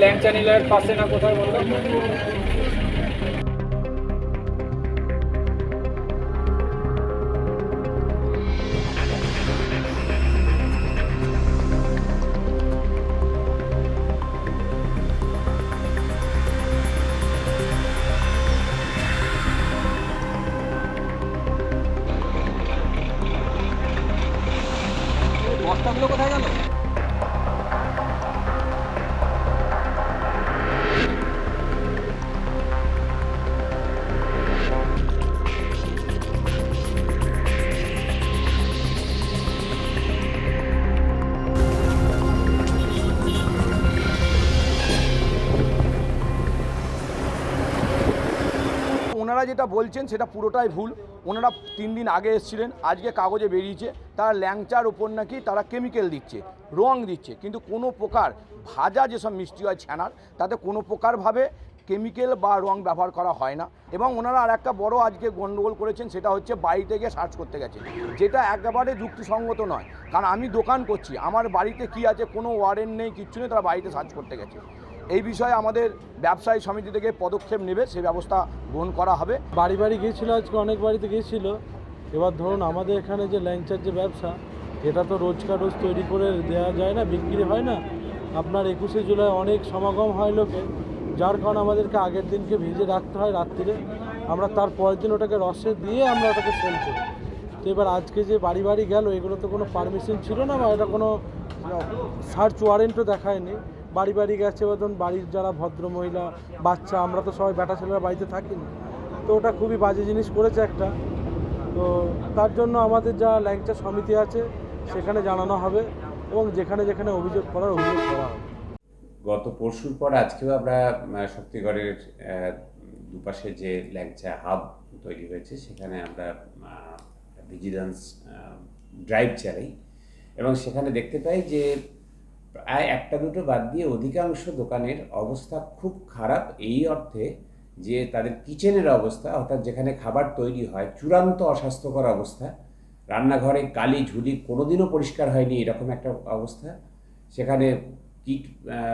ল্যাংচা নিলয়ের পাশে না কোথায় বলল বস্তাগুলো কোথায় গেল? ওনারা যেটা বলছেন সেটা পুরোটাই ভুল। ওনারা তিন দিন আগে এসেছিলেন, আজকে কাগজে বেরিয়েছে। তারা ল্যাংচার ওপর নাকি তারা কেমিক্যাল দিচ্ছে, রং দিচ্ছে। কিন্তু কোনো প্রকার ভাজা যেসব মিষ্টি হয় ছানার, তাতে কোনো প্রকারভাবে কেমিক্যাল বা রং ব্যবহার করা হয় না। এবং ওনারা আর একটা বড় আজকে গণ্ডগোল করেছেন, সেটা হচ্ছে বাড়িতে গিয়ে সার্চ করতে গেছে। যেটা একেবারে যুক্তিসঙ্গত নয়। কারণ আমি দোকান করছি, আমার বাড়িতে কি আছে কোনো ওয়ারেন্ট নেই, কিচ্ছু নেই, তারা বাড়িতে সার্চ করতে গেছে। এই বিষয়ে আমাদের ব্যবসায়ী সমিতি থেকে পদক্ষেপ নেবে, সে ব্যবস্থা গ্রহণ করা হবে। বাড়ি বাড়ি গিয়েছিল, আজকে অনেক বাড়িতে গিয়েছিল। এবার ধরুন আমাদের এখানে যে ল্যাংচার যে ব্যবসা, এটা তো রোজকার রোজ তৈরি করে দেওয়া যায় না, বিক্রি হয় না। আপনার একুশে জুলাই অনেক সমাগম হয় লোকে, যার কারণে আমাদেরকে আগের দিনকে ভিজে রাখতে হয় রাত্রিরে। আমরা তার পরের দিন ওটাকে রসে দিয়ে আমরা ওটাকে সেল করি। তো এবার আজকে যে বাড়ি বাড়ি গেল, এগুলো তো কোনো পারমিশন ছিল না বা এটা কোনো, সার্চ ওয়ারেন্টও দেখায়নি। বাড়ি বাড়ি গেছে ধরুন বাড়ির যারা ভদ্র মহিলা, বাচ্চা, আমরা তো সবাই বেটা ছেলেরা বাড়িতে থাকি না তো ওটা খুবই বাজে জিনিস করেছে একটা। তো তার জন্য আমাদের যা ল্যাংচা সমিতি আছে, সেখানে জানানো হবে এবং যেখানে যেখানে অভিযোগ করার অভিযোগ করা হবে। গত পরশুর পর আজকেও আমরা শক্তিগড়ের দুপাশে যে ল্যাংচা হাব তৈরি হয়েছে, সেখানে আমরা ভিজিলেন্স ড্রাইভ চালাই। এবং সেখানে দেখতে পাই যে প্রায় একটা দুটো বাদ দিয়ে অধিকাংশ দোকানের অবস্থা খুব খারাপ এই অর্থে যে তাদের কিচেনের অবস্থা, অর্থাৎ যেখানে খাবার তৈরি হয়, চূড়ান্ত অস্বাস্থ্যকর অবস্থা। রান্নাঘরে কালি ঝুলি কোনোদিনও পরিষ্কার হয়নি এরকম একটা অবস্থা। সেখানে কীট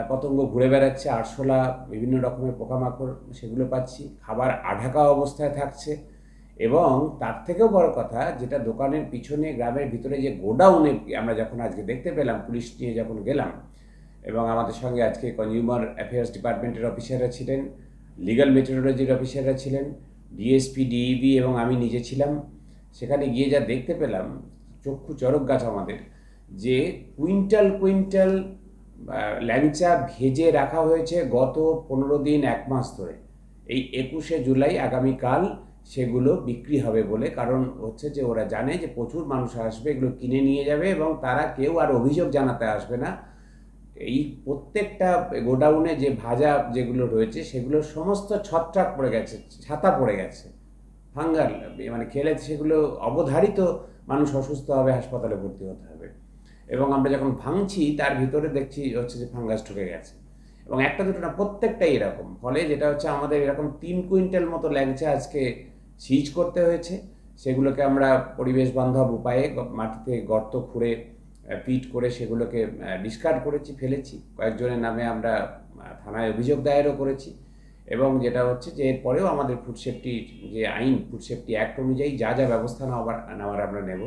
পতঙ্গ ঘুরে বেড়াচ্ছে, আরশোলা, বিভিন্ন রকমের পোকামাকড়, সেগুলো পাচ্ছি। খাবার আঢাকা অবস্থায় থাকছে। এবং তার থেকেও বড় কথা, যেটা দোকানের পিছনে, গ্রামের ভিতরে যে গোডাউনে আমরা যখন আজকে দেখতে পেলাম, পুলিশ নিয়ে যখন গেলাম এবং আমাদের সঙ্গে আজকে কনজিউমার অ্যাফেয়ার্স ডিপার্টমেন্টের অফিসাররা ছিলেন লিগ্যাল মেটেরোলজির অফিসাররা ছিলেন ডিএসপি ডিইবি এবং আমি নিজে ছিলাম, সেখানে গিয়ে যা দেখতে পেলাম, চক্ষু চরক গাছ আমাদের, যে কুইন্টাল কুইন্টাল ল্যাংচা ভেজে রাখা হয়েছে গত পনেরো দিন, এক মাস ধরে। এই একুশে জুলাই আগামীকাল সেগুলো বিক্রি হবে বলে। কারণ হচ্ছে যে ওরা জানে যে প্রচুর মানুষ আসবে, এগুলো কিনে নিয়ে যাবে এবং তারা কেউ আর অভিযোগ জানাতে আসবে না। এই প্রত্যেকটা গোডাউনে যে ভাজা যেগুলো রয়েছে, সেগুলো সমস্ত ছত্রাক পড়ে গেছে, ছাতা পড়ে গেছে। ফাঙ্গাল মানে খেলে সেগুলো অবধারিত মানুষ অসুস্থ হবে, হাসপাতালে ভর্তি হতে হবে। এবং আমরা যখন ভাঙছি, তার ভিতরে দেখছি হচ্ছে যে ফাঙ্গাস ঢুকে গেছে। এবং একটা দুটো না, প্রত্যেকটাই এরকম। ফলে যেটা হচ্ছে আমাদের এরকম তিন কুইন্টাল মতো ল্যাংচা আজকে সিজ করতে হয়েছে, সেগুলোকে আমরা পরিবেশ বান্ধব উপায়ে মাটিতে গর্ত খুঁড়ে পিট করে সেগুলোকে ডিসকার্ড করেছি, ফেলেছি। কয়েকজনের নামে আমরা থানায় অভিযোগ দায়েরও করেছি। এবং যেটা হচ্ছে যে এরপরেও আমাদের ফুড সেফটির যে আইন ফুড সেফটি অ্যাক্ট অনুযায়ী যা যা ব্যবস্থা নেওয়ার নেওয়ার আমরা নেব।